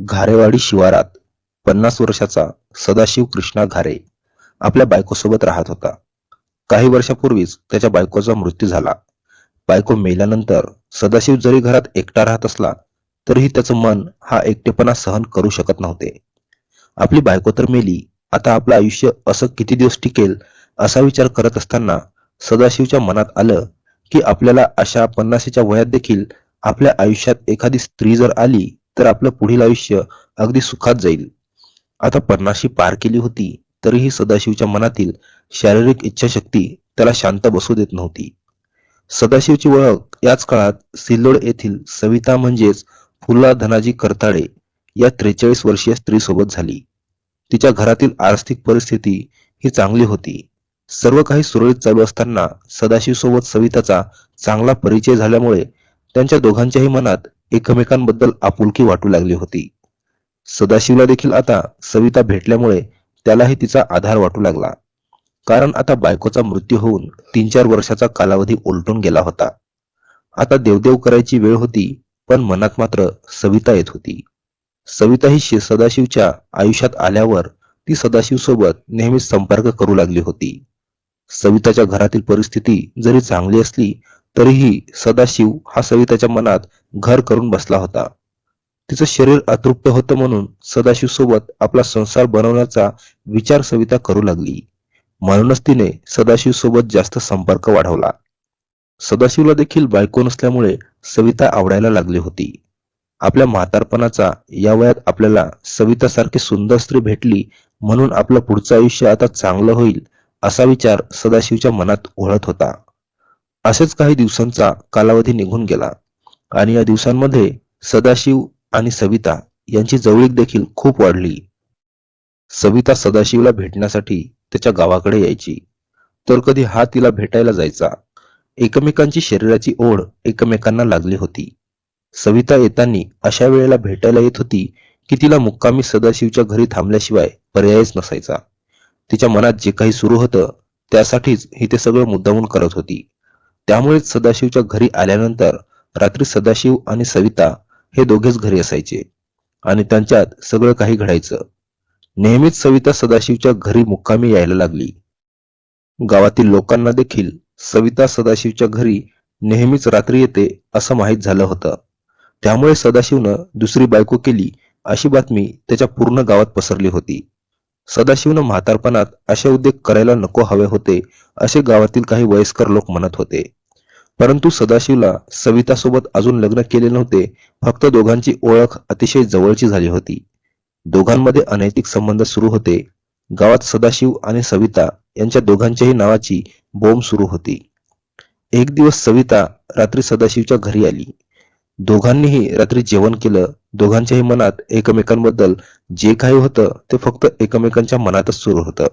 घारेवाडी शिवारात पन्नास वर्षाचा सदाशिव कृष्णा घारे आपल्या बायकोसोबत राहत होता. काही वर्षापूर्वीच त्याच्या बायकोचा मृत्यू झाला. बायको मेल्यानंतर सदाशिव जरी घरात एकटा राहत असला तरीही त्याचं मन हा एकटेपणा सहन करू शकत नव्हते. आपली बायको तर मेली आता आपलं आयुष्य असं किती दिवस टिकेल असा विचार करत असताना सदाशिवच्या मनात आलं की आपल्याला अशा पन्नासीच्या वयात देखील आपल्या आयुष्यात एखादी स्त्री जर आली तर आपलं पुढील आयुष्य अगदी सुखात जाईल. आता पन्नाशी पार केली होती तरीही सदाशिवच्या मनातील शारीरिक इच्छाशक्ती त्याला शांत बसू देत नव्हती. सदाशिवची ओळख याच काळात सिल्लोड येथील सविता म्हणजेच फुला धनाजी करताळे या त्रेचाळीस वर्षीय स्त्रीसोबत झाली. तिच्या घरातील आर्थिक परिस्थिती ही चांगली होती. सर्व काही सुरळीत चालू असताना सदाशिव सोबत सविताचा चांगला परिचय झाल्यामुळे त्यांच्या दोघांच्याही मनात एकमेकांबद्दल आपुलकी वाटू लागली होती. सदाशिवला देखील आता सविता भेटल्यामुळे त्यालाही तिचा आधार वाटू लागला. कारण आता बायकोचा मृत्यू होऊन तीन चार वर्षाचा कालावधी उलटून गेला होता. आता देवदेव करायची वेळ होती पण मनात मात्र सविता येत होती. सविता ही सदाशिवच्या आयुष्यात आल्यावर ती सदाशिव सोबत नेहमीच संपर्क करू लागली होती. सविताच्या घरातील परिस्थिती जरी चांगली असली तरीही सदाशिव हा सविताच्या मनात घर करून बसला होता. तिचं शरीर अतृप्त होतं म्हणून सदाशिव सोबत आपला संसार बनवण्याचा विचार सविता करू लागली. म्हणूनच तिने सदाशिव सोबत जास्त संपर्क वाढवला. सदाशिवला देखील बायको नसल्यामुळे सविता आवडायला लागली होती. आपल्या म्हातारपणाचा या वयात आपल्याला सवितासारखी सुंदर स्त्री भेटली म्हणून आपलं पुढचं आयुष्य आता चांगलं होईल असा विचार सदाशिवच्या मनात ओळत होता. असेच काही दिवसांचा कालावधी निघून गेला. आणि या दिवसांमध्ये सदाशिव आणि सविता यांची जवळीक देखील खूप वाढली. सविता सदाशिवला भेटण्यासाठी त्याच्या गावाकडे यायची. तर कधी हा तिला भेटायला जायचा. एकमेकांची शरीराची ओढ एकमेकांना लागली होती. सविता येतानी अशा वेळेला भेटायला येत होती की तिला मुक्कामी सदाशिवच्या घरी थांबल्याशिवाय पर्यायच नसायचा. तिच्या मनात जे काही सुरू होतं त्यासाठीच ही ते सगळं मुद्दामून करत होती. त्यामुळेच सदाशिवच्या घरी आल्यानंतर रात्री सदाशिव आणि सविता हे दोघेच घरी असायचे आणि त्यांच्यात सगळं काही घडायचं. नेहमीच सविता सदाशिवच्या घरी मुक्कामी यायला लागली. गावातील लोकांना देखील सविता सदाशिवच्या घरी नेहमीच रात्री येते असं माहीत झालं होतं. त्यामुळे सदाशिवनं दुसरी बायको केली अशी बातमी त्याच्या पूर्ण गावात पसरली होती. सदाशिवनं म्हातारपणात असे उद्योग करायला नको हवे होते असे गावातील काही वयस्कर लोक म्हणत होते. परंतु सदाशिवला सवितासोबत अजून लग्न केले नव्हते फक्त दोघांची ओळख अतिशय जवळची झाली होती. दोघांमध्ये अनैतिक संबंध सुरू होते. गावात सदाशिव आणि सविता यांच्या दोघांच्याही नावाची बोंब सुरू होती. एक दिवस सविता रात्री सदाशिवच्या घरी आली. दोघांनीही रात्री जेवण केलं. दोघांच्याही मनात एकमेकांबद्दल जे काही होतं ते फक्त एकमेकांच्या मनातच सुरू होतं.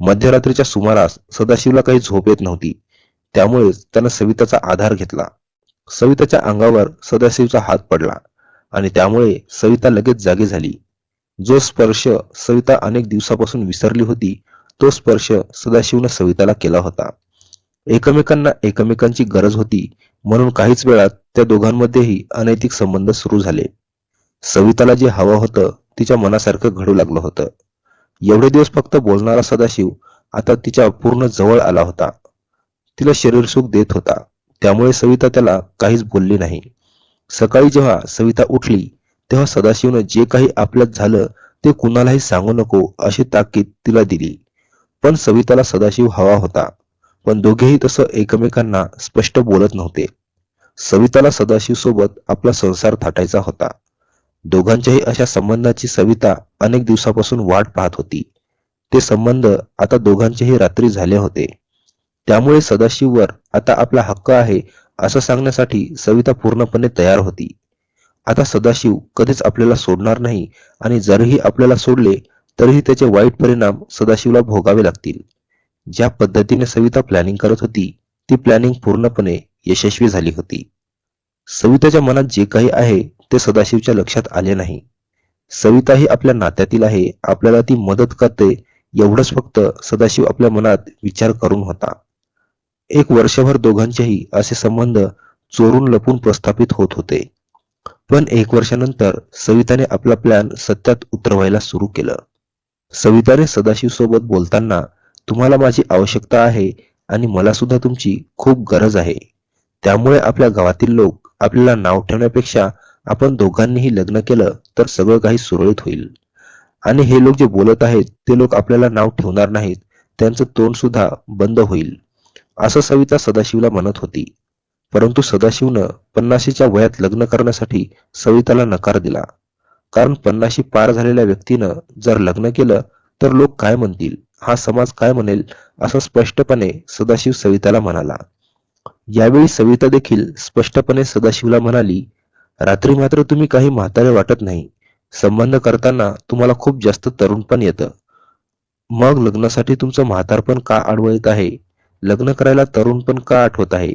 मध्यरात्रीच्या सुमारास सदाशिवला काही झोप येत नव्हती. त्यामुळेच त्यानं सविताचा आधार घेतला. सविताच्या अंगावर सदाशिवचा हात पडला आणि त्यामुळे सविता लगेच जागी झाली. जो स्पर्श सविता अनेक दिवसापासून विसरली होती तो स्पर्श सदाशिवनं सविताला केला होता. एकमेकांना एकमेकांची गरज होती म्हणून काहीच वेळात त्या दोघांमध्येही अनैतिक संबंध सुरू झाले. सविताला जे हवं होतं तिच्या मनासारखं घडू लागलं होतं. एवढे दिवस फक्त बोलणारा सदाशिव आता तिच्या पूर्ण जवळ आला होता. तिला शरीर सुख देत होता. त्यामुळे सविता त्याला काहीच बोलली नाही. सकाळी जेव्हा सविता उठली तेव्हा सदाशिवनं जे काही आपल्यात झालं ते कुणालाही सांगू नको अशी ताकीद तिला दिली. पण सविताला सदाशिव हवा होता. पण दोघेही तसं एकमेकांना स्पष्ट बोलत नव्हते. सविताला सदाशिव सोबत आपला संसार थाटायचा होता. दोघांच्याही अशा संबंधाची सविता अनेक दिवसापासून वाट पाहत होती. ते संबंध आता दोघांचेही रात्री झाले होते. त्यामुळे सदाशिववर आता आपला हक्क आहे असं सांगण्यासाठी सविता पूर्णपणे तयार होती. आता सदाशिव कधीच आपल्याला सोडणार नाही आणि जरही आपल्याला सोडले तरीही त्याचे वाईट परिणाम सदाशिवला भोगावे लागतील. ज्या पद्धतीने सविता प्लॅनिंग करत होती ती प्लॅनिंग पूर्णपणे यशस्वी झाली होती. सविताच्या मनात जे काही आहे ते सदाशिवच्या लक्षात आले नाही. सविता ही आपल्या नात्यातील आहे आपल्याला ती मदत करते एवढंच फक्त सदाशिव आपल्या मनात विचार करून होता. एक वर्षभर दोघांचेही असे संबंध चोरून लपून प्रस्थापित होत होते. पण एक वर्षानंतर सविताने आपला प्लॅन सत्यात उतरवायला सुरू केलं. सविताने सदाशिव सोबत बोलताना तुम्हाला माझी आवश्यकता आहे आणि मला सुद्धा तुमची खूप गरज आहे. त्यामुळे आपल्या गावातील लोक आपल्याला नाव ठेवण्यापेक्षा आपण दोघांनीही लग्न केलं तर सगळं काही सुरळीत होईल. आणि हे लोक जे बोलत आहेत ते लोक आपल्याला नाव ठेवणार नाहीत. त्यांचं तोंड सुद्धा बंद होईल. असं सविता सदाशिवला म्हणत होती. परंतु सदाशिवनं पन्नाशीच्या वयात लग्न करण्यासाठी सविताला नकार दिला. कारण पन्नाशी पार झालेल्या व्यक्तीनं जर लग्न केलं तर लोक काय म्हणतील? हा समाज काय म्हणेल? असं स्पष्टपणे सदाशिव सविताला म्हणाला. यावेळी सविता देखील स्पष्टपणे सदाशिवला म्हणाली रात्री मात्र तुम्ही काही म्हातारे वाटत नाही. संबंध करताना तुम्हाला खूप जास्त तरुणपण येतं. मग लग्नासाठी तुमचं म्हातारपण का आडवं आहे? लग्न करायला तरुण पण का आठवत आहे?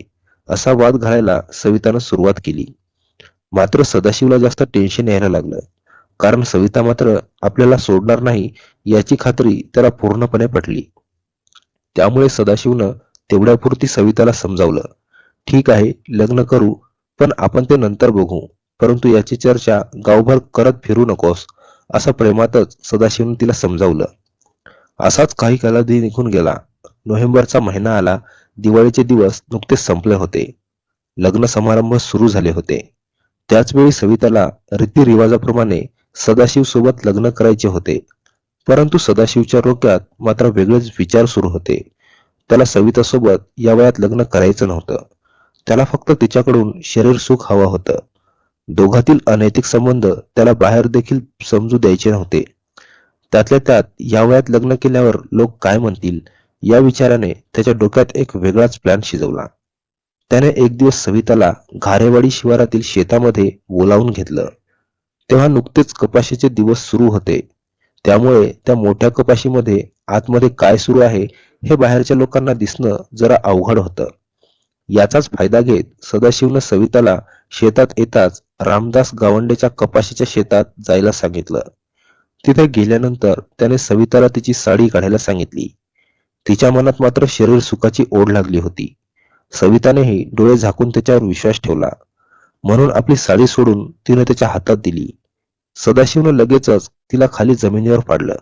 असा वाद घालायला सवितानं सुरुवात केली. मात्र सदाशिवला जास्त टेन्शन यायला लागलं. कारण सविता मात्र आपल्याला सोडणार नाही याची खात्री त्याला पूर्णपणे पटली. त्यामुळे सदाशिवनं तेवढ्यापुरती सविताला समजावलं. ठीक आहे लग्न करू पण आपण ते नंतर बघू. परंतु याची चर्चा गावभर करत फिरू नकोस असं प्रेमातच सदाशिवनं तिला समजावलं. असाच काही कालावधी निघून गेला. नोव्हेंबरचा महिना आला दिवाळीचे दिवस नुकतेच संपले होते. लग्न समारंभ सुरू झाले होते. त्याच वेळी सविताला रीतिरिवाजाप्रमाणे सदाशिव सोबत लग्न करायचे होते. परंतु सदाशिवच्या डोक्यात मात्र वेगळेच विचार सुरू होते. त्याला सवितासोबत या वयात लग्न करायचं नव्हतं. त्याला फक्त तिच्याकडून शरीर सुख हवं होतं. दोघातील अनैतिक संबंध त्याला बाहेर देखील समजू द्यायचे नव्हते. त्यातल्या त्यात या वयात लग्न केल्यावर लोक काय म्हणतील? या विचाराने त्याच्या डोक्यात एक वेगळाच प्लॅन शिजवला. त्याने एक दिवस सविताला घारेवाडी शिवारातील शेतामध्ये बोलावून घेतलं. तेव्हा नुकतेच कपाशीचे दिवस सुरू होते. त्यामुळे त्या मोठ्या कपाशीमध्ये आतमध्ये काय सुरू आहे हे बाहेरच्या लोकांना दिसणं जरा अवघड होतं. याचाच फायदा घेत सदाशिवनं सविताला शेतात येताच रामदास गावंडेच्या कपाशीच्या शेतात जायला सांगितलं. तिथे गेल्यानंतर त्याने सविताला तिची साडी काढायला सांगितली. तिच्या मनात मात्र शरीर सुखाची ओढ लागली होती. सवितानेही डोळे झाकून त्याच्यावर विश्वास ठेवला. म्हणून आपली साडी सोडून तिने त्याच्या हातात दिली. सदाशिवनं लगेचच तिला खाली जमिनीवर पाडलं.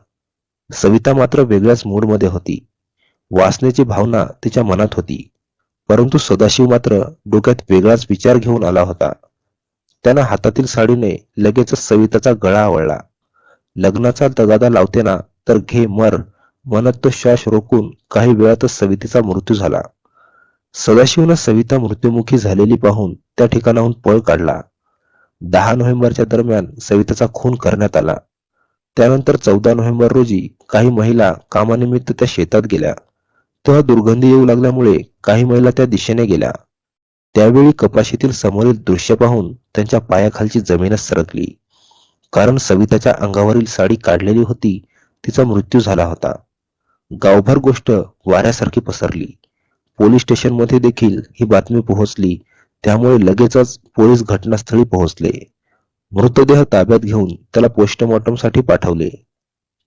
सविता मात्र वेगळ्याच मूडमध्ये होती. वासनेची भावना तिच्या मनात होती. परंतु सदाशिव मात्र डोक्यात वेगळाच विचार घेऊन आला होता. त्यानं हातातील साडीने लगेचच सविताचा गळा आवळला. लग्नाचा तगादा लावते ना तर घे मर मनात तो श्वास रोखून काही वेळातच सवितेचा मृत्यू झाला. सदाशिवनं सविता मृत्युमुखी झालेली पाहून त्या ठिकाणाहून पळ काढला. दहा नोव्हेंबरच्या दरम्यान सविताचा खून करण्यात आला. त्यानंतर चौदा नोव्हेंबर रोजी काही महिला कामानिमित्त त्या शेतात गेल्या. तेव्हा दुर्गंधी येऊ लागल्यामुळे काही महिला त्या दिशेने गेल्या. त्यावेळी कपाशीतील समोरील दृश्य पाहून त्यांच्या पायाखालची जमीनच सरकली. कारण सविताच्या अंगावरील साडी काढलेली होती तिचा मृत्यू झाला होता. गावभर गोष्ट वाऱ्यासारखी पसरली. पोलीस स्टेशनमध्ये देखील ही बातमी पोहोचली. त्यामुळे लगेचच पोलीस घटनास्थळी पोहोचले. मृतदेह ताब्यात घेऊन त्याला पोस्टमॉर्टमसाठी पाठवले.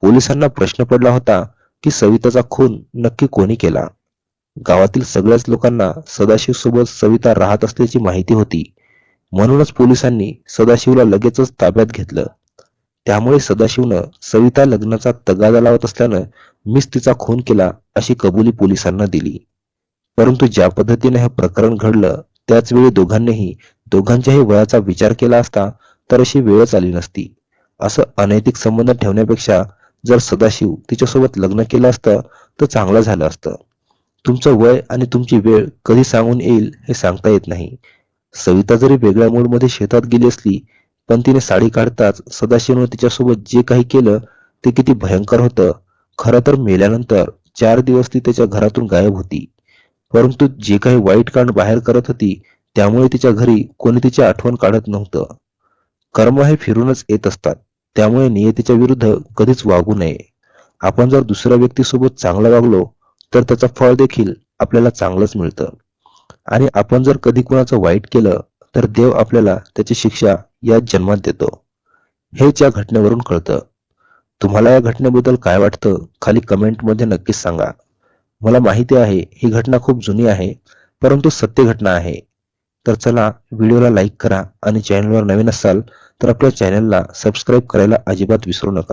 पोलिसांना प्रश्न पडला होता की सविताचा खून नक्की कोणी केला? गावातील सगळ्याच लोकांना सदाशिव सोबत सविता राहत असल्याची माहिती होती. म्हणूनच पोलिसांनी सदाशिवला लगेचच ताब्यात घेतलं. त्यामुळे सदाशिवनं सविता लग्नाचा तगादा लावत असल्यानं मीच तिचा खून केला अशी कबुली पोलिसांना दिली. परंतु ज्या पद्धतीने हे प्रकरण घडलं त्याच वेळी दोघांनीही दोघांच्याही वयाचा विचार केला असता तर अशी वेळच आली नसती. असं अनैतिक संबंध ठेवण्यापेक्षा जर सदाशिव तिच्यासोबत लग्न केलं असतं तर चांगलं झालं असतं. तुमचं वय आणि तुमची वेळ कधी सांगून येईल हे सांगता येत नाही. सविता जरी वेगळ्या मूडमध्ये शेतात गेली असली पण तिने साडी काढताच सदाशिवनं तिच्यासोबत जे काही केलं ते किती भयंकर होतं खरं तर मेल्यानंतर चार दिवस ती त्याच्या घरातून गायब होती. परंतु जे काही वाईट कांड बाहेर करत होती त्यामुळे तिच्या घरी कोणी तिची आठवण काढत नव्हतं. कर्म हे फिरूनच येत असतात त्यामुळे नियतीच्या विरुद्ध कधीच वागू नये. आपण जर दुसऱ्या व्यक्तीसोबत चांगलं वागलो तर त्याचं फळ देखील आपल्याला चांगलंच मिळतं. आणि आपण जर कधी कुणाचं वाईट केलं तर देव आपल्याला त्याची शिक्षा याच जन्मात देतो. हेच या घटनेवरून कळतं. तुम्हाला या घटनेबद्दल काय वाटतं खाली कमेंटमध्ये नक्कीच सांगा. मला माहिती आहे ही घटना खूप जुनी आहे परंतु सत्य घटना आहे. तर चला व्हिडिओला लाईक करा आणि चॅनलवर नवीन असाल तर आपल्या चॅनलला सबस्क्राईब करायला अजिबात विसरू नका.